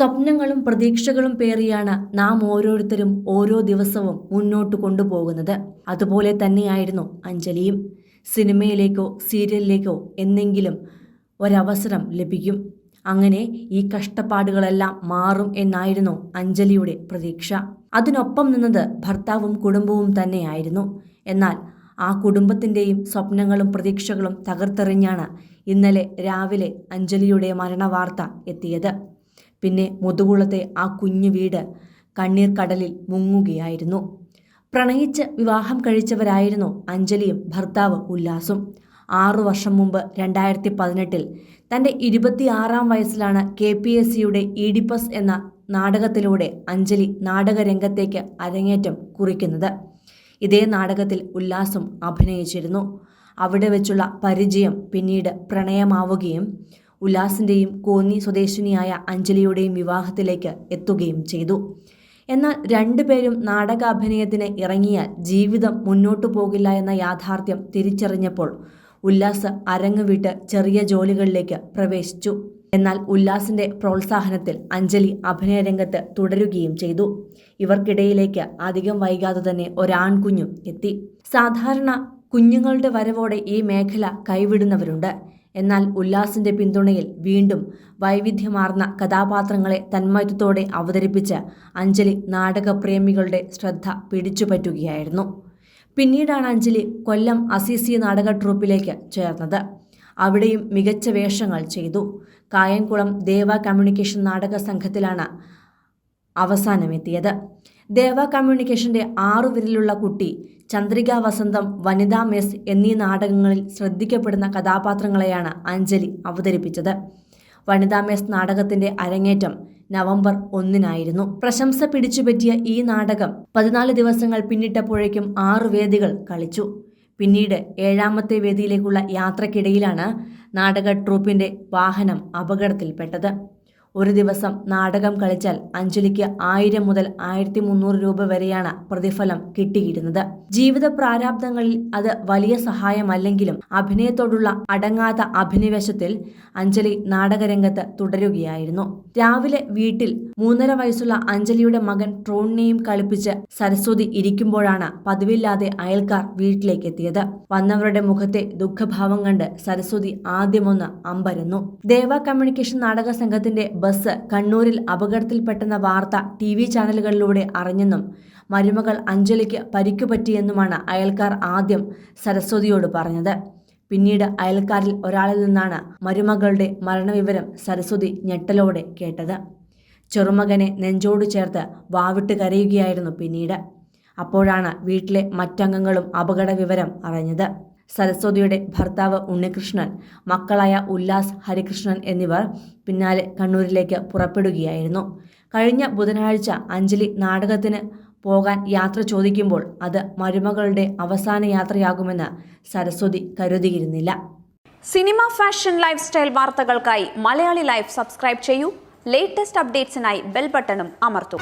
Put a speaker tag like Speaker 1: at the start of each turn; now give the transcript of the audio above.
Speaker 1: സ്വപ്നങ്ങളും പ്രതീക്ഷകളും പേറിയാണ് നാം ഓരോരുത്തരും ഓരോ ദിവസവും മുന്നോട്ട് കൊണ്ടുപോകുന്നത്. അതുപോലെ തന്നെയായിരുന്നു അഞ്ജലിയും. സിനിമയിലേക്കോ സീരിയലിലേക്കോ എന്നെങ്കിലും ഒരവസരം ലഭിക്കും. അങ്ങനെ ഈ കഷ്ടപ്പാടുകളെല്ലാം മാറും എന്നായിരുന്നു അഞ്ജലിയുടെ പ്രതീക്ഷ. അതിനൊപ്പം നിന്നത് ഭർത്താവും കുടുംബവും തന്നെയായിരുന്നു. എന്നാൽ ആ കുടുംബത്തിന്റെയും സ്വപ്നങ്ങളും പ്രതീക്ഷകളും തകർത്തെറിഞ്ഞാണ് ഇന്നലെ രാവിലെ അഞ്ജലിയുടെ മരണവാർത്ത എത്തിയത്. പിന്നെ മുതുകുളത്തെ ആ കുഞ്ഞു വീട് കണ്ണീർ കടലിൽ മുങ്ങുകയായിരുന്നു. പ്രണയിച്ച് വിവാഹം കഴിച്ചവരായിരുന്നു അഞ്ജലിയും ഭർത്താവ് ഉല്ലാസും. ആറു വർഷം മുമ്പ് രണ്ടായിരത്തി പതിനെട്ടിൽ തന്റെ ഇരുപത്തിയാറാം വയസ്സിലാണ് കെ പി എസ് സിയുടെ ഇഡിപ്പസ് എന്ന നാടകത്തിലൂടെ അഞ്ജലി നാടകരംഗത്തേക്ക് അരങ്ങേറ്റം കുറിക്കുന്നത്. ഇതേ നാടകത്തിൽ ഉല്ലാസും അഭിനയിച്ചിരുന്നു. അവിടെ വെച്ചുള്ള പരിചയം പിന്നീട് പ്രണയമാവുകയും ഉല്ലാസിന്റെയും കോന്നി സ്വദേശിനിയായ അഞ്ജലിയുടെയും വിവാഹത്തിലേക്ക് എത്തുകയും ചെയ്തു. എന്നാൽ രണ്ടുപേരും നാടകാഭിനയത്തിന് ഇറങ്ങിയാൽ ജീവിതം മുന്നോട്ടു പോകില്ല എന്ന യാഥാർത്ഥ്യം തിരിച്ചറിഞ്ഞപ്പോൾ ഉല്ലാസ് അരങ്ങ് വിട്ട് ചെറിയ ജോലികളിലേക്ക് പ്രവേശിച്ചു. എന്നാൽ ഉല്ലാസിന്റെ പ്രോത്സാഹനത്തിൽ അഞ്ജലി അഭിനയരംഗത്ത് തുടരുകയും ചെയ്തു. ഇവർക്കിടയിലേക്ക് അധികം വൈകാതെ തന്നെ ഒരാൺകുഞ്ഞും എത്തി. സാധാരണ കുഞ്ഞുങ്ങളുടെ വരവോടെ ഈ മേഖല കൈവിടുന്നവരുണ്ട്. എന്നാൽ ഉല്ലാസിന്റെ പിന്തുണയിൽ വീണ്ടും വൈവിധ്യമാർന്ന കഥാപാത്രങ്ങളെ തന്മയത്വത്തോടെ അവതരിപ്പിച്ച് അഞ്ജലി നാടകപ്രേമികളുടെ ശ്രദ്ധ പിടിച്ചുപറ്റുകയായിരുന്നു. പിന്നീടാണ് അഞ്ജലി കൊല്ലം അസീസി നാടക ട്രൂപ്പിലേക്ക് ചേർന്നത്. അവിടെയും മികച്ച വേഷങ്ങൾ ചെയ്തു. കായംകുളം ദേവ കമ്മ്യൂണിക്കേഷൻ നാടക സംഘത്തിലാണ് അവസാനമെത്തിയത്. ദേവ കമ്മ്യൂണിക്കേഷന്റെ ആറു വിരലുള്ള കുട്ടി ചന്ദ്രിക വസന്തം വനിതാ മെസ് എന്നീ നാടകങ്ങളിൽ ശ്രദ്ധിക്കപ്പെടുന്ന കഥാപാത്രങ്ങളെയാണ് അഞ്ജലി അവതരിപ്പിച്ചത്. വനിതാ മെസ് നാടകത്തിന്റെ അരങ്ങേറ്റം നവംബർ ഒന്നിനായിരുന്നു. പ്രശംസ പിടിച്ചുപറ്റിയ ഈ നാടകം പതിനാല് ദിവസങ്ങൾ പിന്നിട്ടപ്പോഴേക്കും ആറു വേദികൾ കളിച്ചു. പിന്നീട് ഏഴാമത്തെ വേദിയിലേക്കുള്ള യാത്രക്കിടയിലാണ് നാടക ട്രൂപ്പിന്റെ വാഹനം അപകടത്തിൽപ്പെട്ടത്. ഒരു ദിവസം നാടകം കളിച്ചാൽ അഞ്ജലിക്ക് ആയിരം മുതൽ ആയിരത്തി മുന്നൂറ് രൂപ വരെയാണ് പ്രതിഫലം കിട്ടിയിരുന്നത്. ജീവിത പ്രാരാബ്ദങ്ങളിൽ അത് വലിയ സഹായമല്ലെങ്കിലും അഭിനയത്തോടുള്ള അടങ്ങാത്ത അഭിനിവേശത്തിൽ അഞ്ജലി നാടകരംഗത്ത് തുടരുകയായിരുന്നു. രാവിലെ വീട്ടിൽ മൂന്നര വയസ്സുള്ള അഞ്ജലിയുടെ മകൻ ട്രോണിനെയും കളിപ്പിച്ച് സരസ്വതി ഇരിക്കുമ്പോഴാണ് പതിവില്ലാതെ അയൽക്കാർ വീട്ടിലേക്ക് എത്തിയത്. വന്നവരുടെ മുഖത്തെ ദുഃഖഭാവം കണ്ട് സരസ്വതി ആദ്യമൊന്ന് അമ്പരന്നു. ദേവ കമ്മ്യൂണിക്കേഷൻ നാടക സംഘത്തിന്റെ ബസ് കണ്ണൂരിൽ അപകടത്തിൽപ്പെട്ടെന്ന വാർത്ത ടി വി ചാനലുകളിലൂടെ അറിഞ്ഞെന്നും മരുമകൾ അഞ്ജലിക്ക് പരിക്കു പറ്റിയെന്നുമാണ് അയൽക്കാർ ആദ്യം സരസ്വതിയോട് പറഞ്ഞത്. പിന്നീട് അയൽക്കാരിൽ ഒരാളിൽ നിന്നാണ് മരുമകളുടെ മരണവിവരം സരസ്വതി ഞെട്ടലോടെ കേട്ടത്. ചെറുമകനെ നെഞ്ചോട് ചേർത്ത് വാവിട്ട് കരയുകയായിരുന്നു പിന്നീട്. അപ്പോഴാണ് വീട്ടിലെ മറ്റംഗങ്ങളും അപകട വിവരം അറിഞ്ഞത്. സരസ്വതിയുടെ ഭർത്താവ് ഉണ്ണികൃഷ്ണൻ മക്കളായ ഉല്ലാസ് ഹരികൃഷ്ണൻ എന്നിവർ പിന്നാലെ കണ്ണൂരിലേക്ക് പുറപ്പെടുകയായിരുന്നു. കഴിഞ്ഞ ബുധനാഴ്ച അഞ്ജലി നാടകത്തിന് പോകാൻ യാത്ര ചോദിക്കുമ്പോൾ അത് മരുമകളുടെ അവസാന യാത്രയാകുമെന്ന് സരസ്വതി കരുതിയിരുന്നില്ല.
Speaker 2: സിനിമ ഫാഷൻ ലൈഫ് സ്റ്റൈൽ വാർത്തകൾക്കായി മലയാളി ലൈഫ് സബ്സ്ക്രൈബ് ചെയ്യൂ. ലേറ്റസ്റ്റ് അപ്ഡേറ്റ്സിനായി ബെൽ ബട്ടണും അമർത്തൂ.